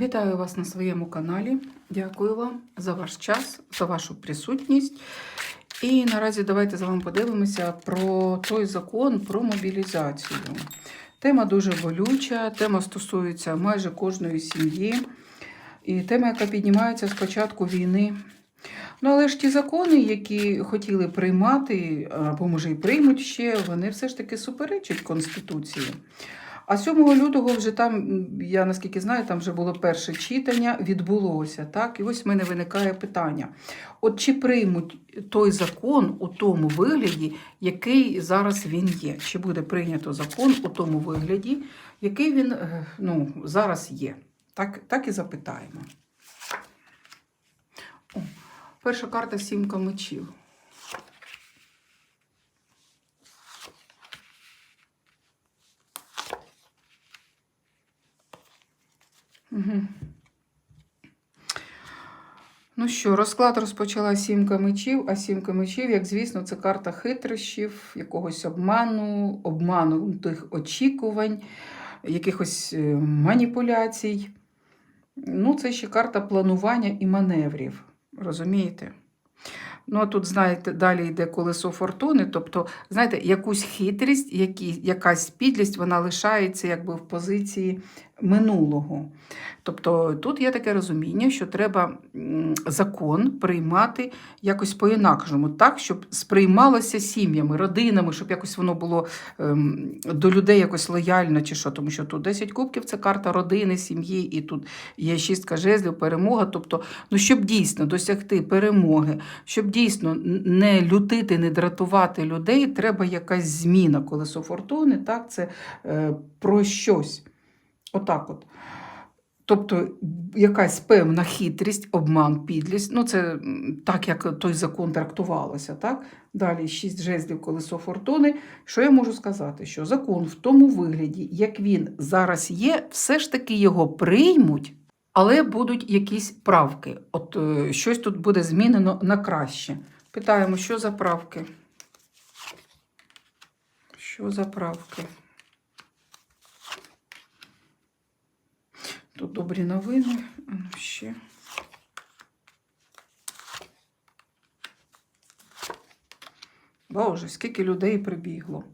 Вітаю вас на своєму каналі. Дякую вам за ваш час, за вашу присутність. І наразі давайте з вами подивимося про той закон про мобілізацію. Тема дуже болюча, тема стосується майже кожної сім'ї. І тема, яка піднімається з початку війни. Ну, але ж ті закони, які хотіли приймати, або може і приймуть ще, вони все ж таки суперечать Конституції. А 7 лютого вже там, я наскільки знаю, там вже було перше читання, відбулося. Так? І ось в мене виникає питання: от чи приймуть той закон у тому вигляді, який зараз він є? Чи буде прийнято закон у тому вигляді, який він е, ну, зараз є? Так, так і запитаємо. Перша карта сімка мечів. Ну що, розклад розпочала сімка мечів, а сімка мечів, як звісно, це карта хитрощів, якогось обману, обманутих очікувань, якихось е, маніпуляцій. Ну, це ще карта планування і маневрів. Розумієте? Ну, а тут, знаєте, далі йде колесо фортуни, тобто, знаєте, якусь хитрість, які, якась підлість, вона лишається якби в позиції минулого. Тобто тут є таке розуміння, що треба закон приймати якось по-інакшому, так, щоб сприймалося сім'ями, родинами, щоб якось воно було ем, до людей якось лояльно чи що. Тому що тут 10 кубків це карта родини, сім'ї, і тут є шістка жезлів, перемога. Тобто, ну, щоб дійсно досягти перемоги, щоб дійсно не лютити, не дратувати людей, треба якась зміна колесо фортуни. Так, це е, про щось. Отак от. Тобто якась певна хитрість, обман, підлість. Ну, це так, як той закон трактувалося. Так? Далі шість жезлів колесо фортуни. Що я можу сказати? Що закон в тому вигляді, як він зараз є, все ж таки його приймуть, але будуть якісь правки. От е, щось тут буде змінено на краще. Питаємо, що за правки? Що за правки? Тут добрі новини. Ну ще. Боже, скільки людей прибігло.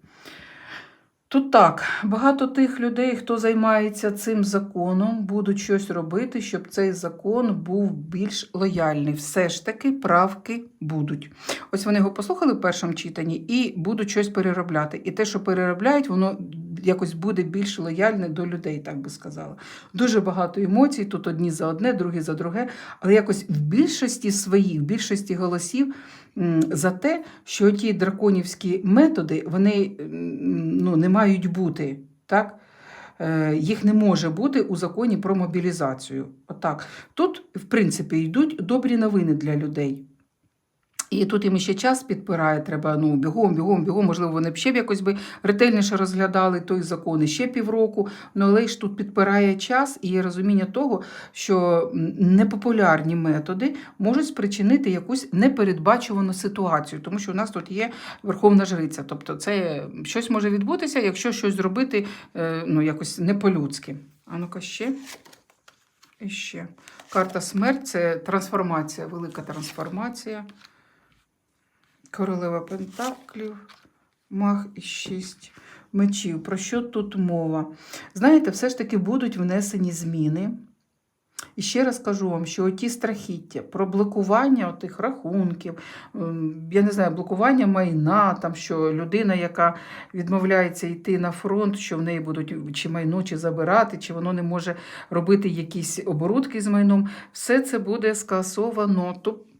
Тут так, багато тих людей, хто займається цим законом, будуть щось робити, щоб цей закон був більш лояльний. Все ж таки правки будуть. Ось вони його послухали в першому читанні і будуть щось переробляти. І те, що переробляють, воно якось буде більш лояльне до людей, так би сказала. Дуже багато емоцій, тут одні за одне, другі за друге, але якось в більшості своїх, в більшості голосів за те, що ті драконівські методи вони ну, не мають бути. Так? Е, Їх не може бути у законі про мобілізацію. Отак. Тут, в принципі, йдуть добрі новини для людей. І тут їм ще час підпирає, треба ну, бігом, бігом, бігом. Можливо, вони б ще б якось би ретельніше розглядали той закон і ще півроку. Ну, але ж тут підпирає час і є розуміння того, що непопулярні методи можуть спричинити якусь непередбачувану ситуацію, тому що у нас тут є верховна жриця. Тобто, це щось може відбутися, якщо щось зробити е, ну, якось не по-людськи. А ну-ка ще. І ще. Карта смерть це трансформація, велика трансформація. Королева Пентаклів, мах і шість мечів. Про що тут мова? Знаєте, все ж таки будуть внесені зміни. І ще раз кажу вам, що ті страхіття про блокування тих рахунків, ем, я не знаю, блокування майна, там, що людина, яка відмовляється йти на фронт, що в неї будуть чи майно, чи забирати, чи воно не може робити якісь оборудки з майном, все це буде скасовано.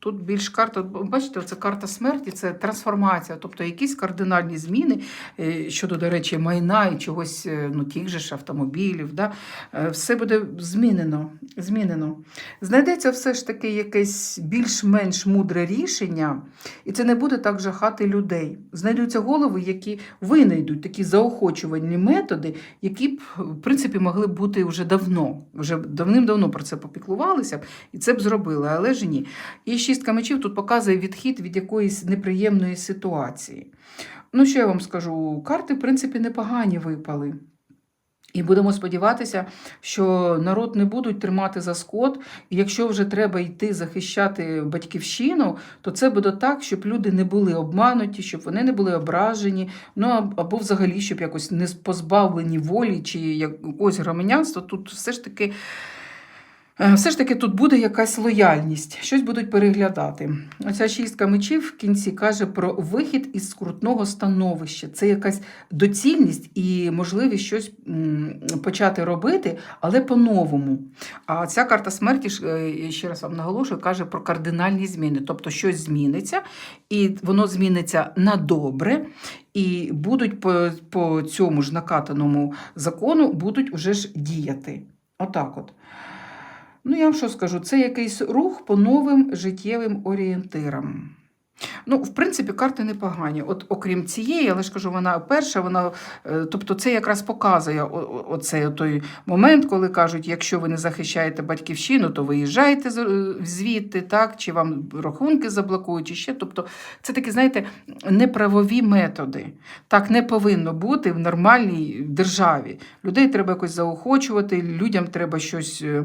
Тут, більш карта, бачите, це карта смерті, це трансформація, тобто якісь кардинальні зміни е, щодо, до речі, майна і чогось, е, ну, тих же ж автомобілів. Да? Е, Все буде змінено. змінено. Знайдеться все ж таки якесь більш-менш мудре рішення, і це не буде так жахати людей. Знайдуться голови, які винайдуть такі заохочувальні методи, які б, в принципі, могли б бути вже давно. Вже давним-давно про це попіклувалися б, і це б зробили, але ж ні. І шістка мечів тут показує відхід від якоїсь неприємної ситуації. Ну, що я вам скажу? Карти, в принципі, непогані випали. І будемо сподіватися, що народ не будуть тримати за скот. І якщо вже треба йти захищати батьківщину, то це буде так, щоб люди не були обмануті, щоб вони не були ображені, ну або взагалі, щоб якось не позбавлені волі чи якогось громадянства. Тут все ж таки. Е, Все ж таки тут буде якась лояльність, щось будуть переглядати. Оця шістка мечів в кінці каже про вихід із скрутного становища. Це якась доцільність і можливість щось почати робити, але по-новому. А ця карта смерті, е, я ще раз вам наголошую, каже про кардинальні зміни. Тобто щось зміниться, і воно зміниться на добре, і будуть по, по цьому ж накатаному закону будуть уже ж діяти. Отак от. Ну, я вам що скажу, це якийсь рух по новим життєвим орієнтирам. Ну, в принципі, карти непогані. От окрім цієї, але ж кажу, вона перша, вона, е, тобто це якраз показує оцей той момент, коли кажуть, якщо ви не захищаєте батьківщину, то виїжджайте е, звідти, так, чи вам рахунки заблокують, чи ще. Тобто, це такі, знаєте, неправові методи. Так не повинно бути в нормальній державі. Людей треба якось заохочувати, людям треба щось е,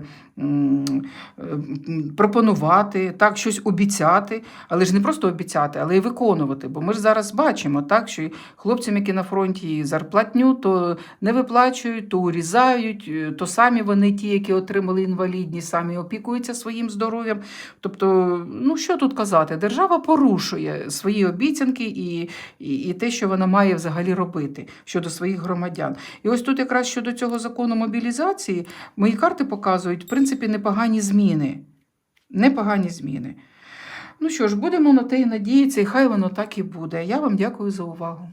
пропонувати, так, щось обіцяти, але ж не просто обіцяти, але й виконувати. Бо ми ж зараз бачимо, так, що хлопцям, які на фронті зарплатню, то не виплачують, то урізають, е, то самі вони, ті, які отримали інвалідність, самі опікуються своїм здоров'ям. Тобто, ну що тут казати? Держава порушує свої обіцянки і, і, і те, що вона має взагалі робити щодо своїх громадян. І ось тут якраз щодо цього закону мобілізації мої карти показують, в принципі, непогані зміни. Непогані зміни. Ну що ж, будемо на те і надіятися, і хай воно так і буде. Я вам дякую за увагу.